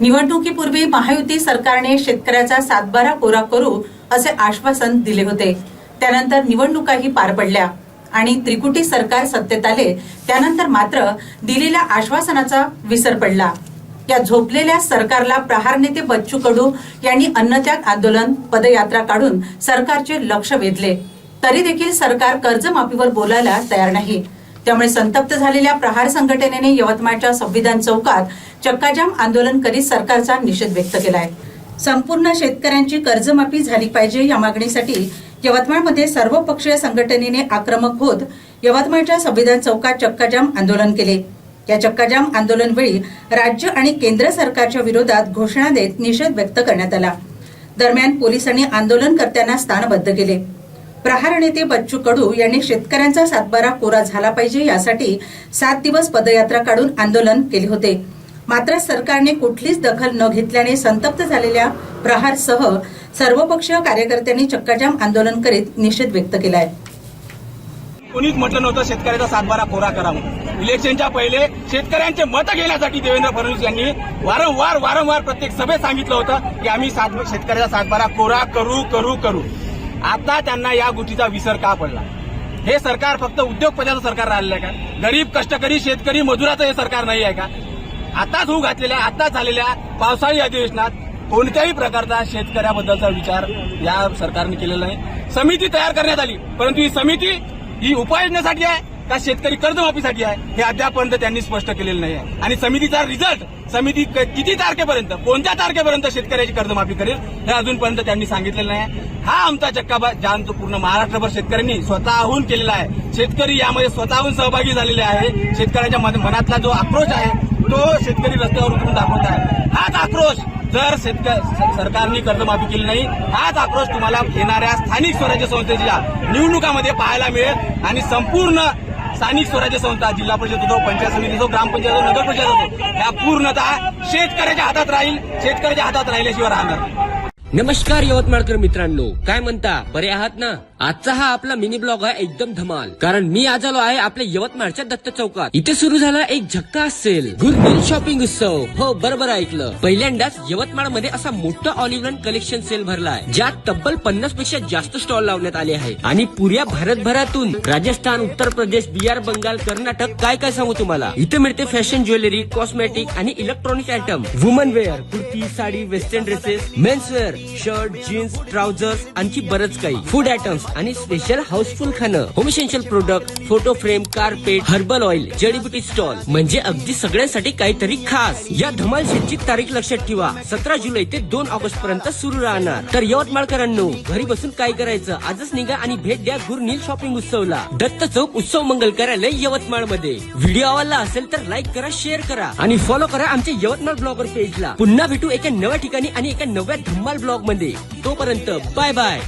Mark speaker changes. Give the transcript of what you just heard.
Speaker 1: निवडणुकीपूर्वी महायुती सरकारने शेतकऱ्याचा सातबारा कोरा करू असे आश्वासन दिले होते. त्यानंतर निवडणुकाही पार पडल्या आणि त्रिकुटी सरकार सत्तेत आले. त्यानंतर मात्र दिलेल्या आश्वासनाचा विसर पडला. या झोपलेल्या सरकारला प्रहार नेते बच्चू कडू यांनी अन्नत्याग आंदोलन पदयात्रा काढून सरकारचे लक्ष वेधले. तरी देखील सरकार कर्जमाफीवर बोलायला तयार नाही. त्यामुळे संतप्त झालेल्या प्रहार संघटनेने यवतमाळच्या संविधान चौकात चक्काजाम आंदोलन करीत सरकारचा निषेध व्यक्त केला आहे संपूर्ण शेतकऱ्यांची कर्जमाफी झाली पाहिजे या मागणीसाठी यवतमाळमध्ये सर्वपक्षीय संघटनेने आक्रमक होत यवतमाळच्या संविधान चौकात चक्काजाम आंदोलन केले. या चक्काजाम आंदोलन वेळी राज्य आणि केंद्र सरकारच्या विरोधात घोषणा देत निषेध व्यक्त करण्यात आला. दरम्यान पोलिसांनी आंदोलनकर्त्यांना स्थानबद्ध केले. प्रहार नेते बच्चू कडू यांनी शेतकऱ्यांचा सातबारा कोरा झाला पाहिजे यासाठी सात दिवस पदयात्रा काढून आंदोलन केले होते. मात्र सरकारने कुठलीच दखल न घेतल्याने संतप्त झालेल्या प्रहारसह सर्वपक्षीय कार्यकर्त्यांनी चक्काजाम आंदोलन करीत निषेध व्यक्त केलाय.
Speaker 2: कोणीच म्हटलं नव्हतं शेतकऱ्याचा सातबारा कोरा करा म्हणून. इलेक्शनच्या पहिले शेतकऱ्यांचे मतं घेण्यासाठी देवेंद्र फडणवीस यांनी वारंवार वारंवार प्रत्येक सभेत सांगितलं होतं की आम्ही सात शेतकऱ्याचा सातबारा कोरा करू करू करू. आता त्यांना या गोष्टीचा विसर का पडला? हे सरकार फक्त उद्योगपत्याचं सरकार राहिलेलं आहे का? गरीब कष्टकरी शेतकरी मजुराचं हे सरकार नाही आहे का? आताच होऊ घातलेल्या आताच झालेल्या पावसाळी अधिवेशनात कोणत्याही प्रकारचा शेतकऱ्याबद्दलचा विचार या सरकारने केलेला नाही. समिती तयार करण्यात आली परंतु ही समिती ही उपाययोजनेसाठी आहे. का शेतकरी कर्जमाफीसाठी आहे हे अद्यापर्यंत त्यांनी स्पष्ट केलेलं नाही आहे. आणि समितीचा रिझल्ट समिती किती तारखेपर्यंत कोणत्या तारखेपर्यंत शेतकऱ्याची कर्जमाफी करेल हे अजूनपर्यंत त्यांनी सांगितलेलं नाही आहे. हा आमचा चक्काबा जाम तो पूर्ण महाराष्ट्रभर शेतकऱ्यांनी स्वतःहून केलेला आहे. शेतकरी यामध्ये स्वतःहून सहभागी झालेले आहे. शेतकऱ्याच्या मनातला जो आक्रोश आहे तो शेतकरी रस्त्यावर उतरून दाखवत आहे. हाच आक्रोश जर शेतकरी सरकारने कर्जमाफी केली नाही हाच आक्रोश तुम्हाला येणाऱ्या स्थानिक स्वराज्य संस्थेच्या निवडणुकामध्ये पाहायला मिळेल. आणि संपूर्ण स्थानिक स्वराज्य संस्था जिल्हा परिषद होतो पंचायत समिती होतो ग्रामपंचायत होतो नगर परिषद असो पूर्णतः शेतकऱ्याच्या हातात राहील. शेतकऱ्याच्या हातात राहिल्याशिवाय राहणार
Speaker 3: नमस्कार यवतमाळकर मित्रांनो. काय म्हणता? बरे आहात ना? आजचा हा आपला मिनी ब्लॉग आहे एकदम धमाल. कारण मी आज आलो आहे आपल्या यवतमाळच्या दत्त चौकात. इथे सुरू झाला एक झक्का असेल गुरमिल शॉपिंग उत्सव. हो बरोबर ऐकलं. पहिल्यांदाच यवतमाळमध्ये असा मोठा ऑलिव्हन कलेक्शन सेल भरला आहे ज्यात तब्बल पन्नासपेक्षा जास्त स्टॉल लावण्यात आले आहे. आणि पुऱ्या भारतभरातून राजस्थान उत्तर प्रदेश बिहार बंगाल कर्नाटक काय काय सांगू तुम्हाला? इथे मिळते फॅशन ज्वेलरी कॉस्मेटिक आणि electronic item woman wear kurti sari western dresses men's wear shirt jeans trousers आणखी बरंच काही. फूड आयटम्स आणि स्पेशल हाऊसफुल खाणं. Home essential product photo frame carpet herbal oil जडीबुटी स्टॉल म्हणजे अगदी सगळ्यांसाठी काहीतरी खास. या धमाल शेटची तारीख लक्षात ठेवा. सतरा जुलै ते दोन ऑगस्ट पर्यंत सुरू राहणार. तर यवतमाळकरांनो घरी बसून काय करायचं? आजच निघा आणि भेट द्या गुरनील शॉपिंग उत्सवला. दत्त चौक उत्सव मंगल कार्यालय यवतमाळमध्ये व्हिडिओ आवडला असेल तर लाईक करा शेअर करा. आणि फॉलो करा आमच्या यवतमाळ ब्लॉगर पेजला पुन्हा भेटू एका नव्या ठिकाणी आणि एका नव्या धम्माल ब्लॉगमध्ये तोपर्यंत बाय बाय.